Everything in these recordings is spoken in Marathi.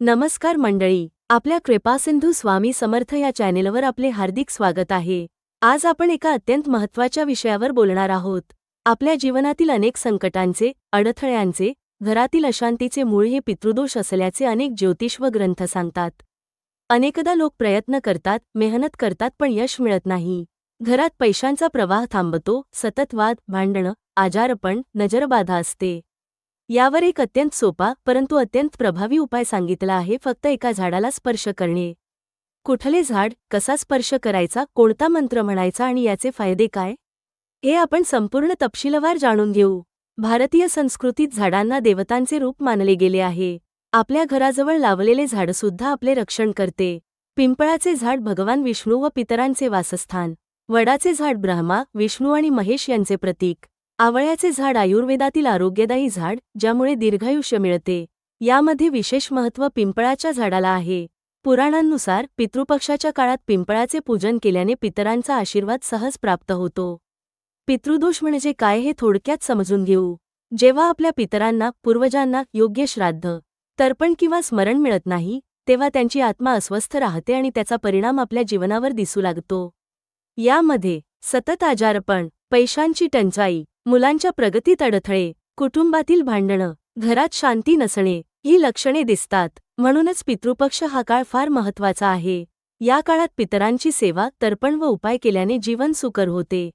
नमस्कार मंडळी आपल्या कृपासिंधू स्वामी समर्थ या चॅनेलवर आपले हार्दिक स्वागत आहे. आज आपण एका अत्यंत महत्त्वाच्या विषयावर बोलणार आहोत. आपल्या जीवनातील अनेक संकटांचे अडथळ्यांचे घरातील अशांतीचे मूळ हे पितृदोष असल्याचे अनेक ज्योतिष व ग्रंथ सांगतात. अनेकदा लोक प्रयत्न करतात मेहनत करतात पण यश मिळत नाही. घरात पैशांचा प्रवाह थांबतो सतत वाद भांडणं आजारपण नजरबाधा असते. यावर एक अत्यंत सोपा परंतु अत्यंत प्रभावी उपाय सांगितला आहे फक्त एका झाडाला स्पर्श करणे. कुठले झाड कसा स्पर्श करायचा कोणता मंत्र म्हणायचा आणि याचे फायदे काय? हे आपण संपूर्ण तपशीलवार जाणून घेऊ. भारतीय संस्कृतीत झाडांना देवतांचे रूप मानले गेले आहे. आपल्या घराजवळ लावलेले झाडसुद्धा आपले रक्षण करते. पिंपळाचे झाड भगवान विष्णू व पितरांचे वासस्थान. वडाचे झाड ब्रह्मा विष्णू आणि महेश यांचे प्रतीक. आवळ्याचे झाड आयुर्वेदातील आरोग्यदायी झाड ज्यामुळे दीर्घायुष्य मिळते. यामध्ये विशेष महत्त्व पिंपळाच्या झाडाला आहे. पुराणांनुसार पितृपक्षाच्या काळात पिंपळाचे पूजन केल्याने पितरांचा आशीर्वाद सहज प्राप्त होतो. पितृदोष म्हणजे काय हे थोडक्यात समजून घेऊ. जेव्हा आपल्या पितरांना पूर्वजांना योग्य श्राद्ध तर्पण किंवा स्मरण मिळत नाही तेव्हा त्यांची आत्मा अस्वस्थ राहते आणि त्याचा परिणाम आपल्या जीवनावर दिसू लागतो. यामध्ये सतत आजारपण पैशांची टंचाई मुलांच्या प्रगतीत अडथळे कुटुंबातील भांडणं घरात शांती नसणे ही लक्षणे दिसतात. म्हणूनच पितृपक्ष हा काळ फार महत्त्वाचा आहे. या काळात पितरांची सेवा तर्पण व उपाय केल्याने जीवन सुकर होते.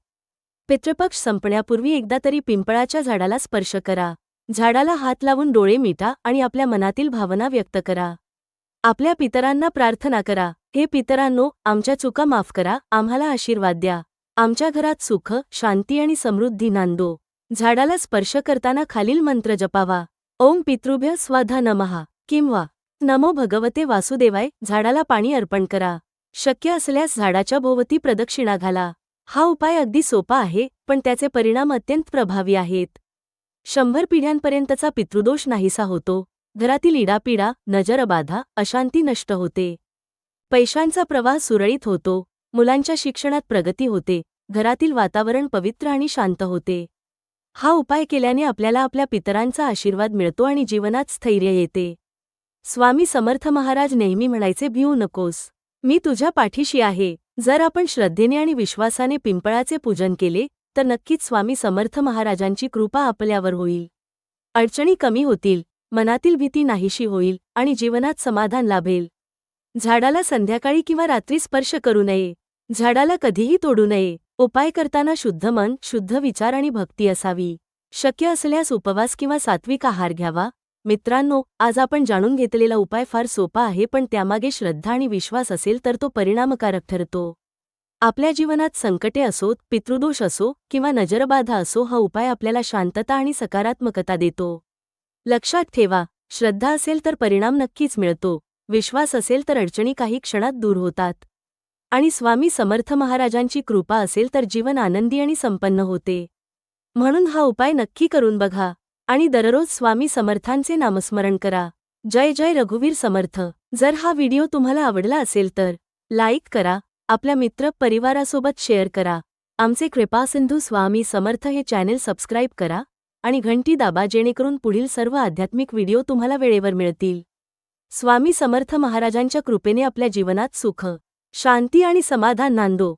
पितृपक्ष संपण्यापूर्वी एकदा तरी पिंपळाच्या झाडाला स्पर्श करा. झाडाला हात लावून डोळे मिटा आणि आपल्या मनातील भावना व्यक्त करा. आपल्या पितरांना प्रार्थना करा. हे पितरांनो आमच्या चुका माफ करा. आम्हाला आशीर्वाद द्या. आमच्या घरात सुख शांती आणि समृद्धी नांदो. झाडाला स्पर्श करताना खालील मंत्र जपावा. ओम पितृभ्य स्वाधा नमहा. किंवा नमो भगवते वासुदेवाय झाडाला पाणी अर्पण करा. शक्य असल्यास झाडाच्या भोवती प्रदक्षिणा घाला. हा उपाय अगदी सोपा आहे पण त्याचे परिणाम अत्यंत प्रभावी आहेत. शंभर पिढ्यांपर्यंतचा पितृदोष नाहीसा होतो. घरातील इडापिडा नजरबाधा अशांती नष्ट होते. पैशांचा प्रवाह सुरळीत होतो. मुलांच्या शिक्षणात प्रगती होते घरातील वातावरण पवित्र आणि शांत होते. हा उपाय केल्याने आपल्याला आपल्या पितरांचा आशीर्वाद मिळतो आणि जीवनात स्थैर्य येते. स्वामी समर्थ महाराज नेहमी म्हणायचे भिऊ नकोस. मी तुझ्या पाठीशी आहे. जर आपण श्रद्धेने आणि विश्वासाने पिंपळाचे पूजन केले तर नक्कीच स्वामी समर्थ महाराजांची कृपा आपल्यावर होईल. अडचणी कमी होतील मनातील भीती नाहीशी होईल आणि जीवनात समाधान लाभेल. झाडाला संध्याकाळी किंवा रात्री स्पर्श करू नये. झाडाला कधीही तोडू नये. उपाय करताना शुद्ध मन शुद्ध विचार आणि भक्ती असावी. शक्य असल्यास उपवास किंवा सात्विक आहार घ्यावा. मित्रांनो आज आपण जाणून घेतलेला उपाय फार सोपा आहे पण त्यामागे श्रद्धा आणि विश्वास असेल तर तो परिणामकारक ठरतो. आपल्या जीवनात संकटे असोत पितृदोष असो किंवा नजरबाधा असो हा उपाय आपल्याला शांतता आणि सकारात्मकता देतो. लक्षात ठेवा श्रद्धा असेल तर परिणाम नक्कीच मिळतो. विश्वास असेल तर अडचणी काही क्षणात दूर होतात. आणि स्वामी समर्थ महाराजांची कृपा असेल तर जीवन आनंदी आणि संपन्न होते. म्हणून हा उपाय नक्की करून बघा आणि दररोज स्वामी समर्थांचे नामस्मरण करा. जय जय रघुवीर समर्थ. जर हा व्हिडिओ तुम्हाला आवडला असेल तर लाईक करा आपल्या मित्र परिवारासोबत शेअर करा. आमचे कृपासिंधू स्वामी समर्थ हे चॅनेल सबस्क्राईब करा आणि घंटी दाबा जेणेकरून पुढील सर्व आध्यात्मिक व्हिडिओ तुम्हाला वेळेवर मिळतील. स्वामी समर्थ महाराजांच्या कृपेने आपल्या जीवनात सुख शांती आणि समाधान नांदो.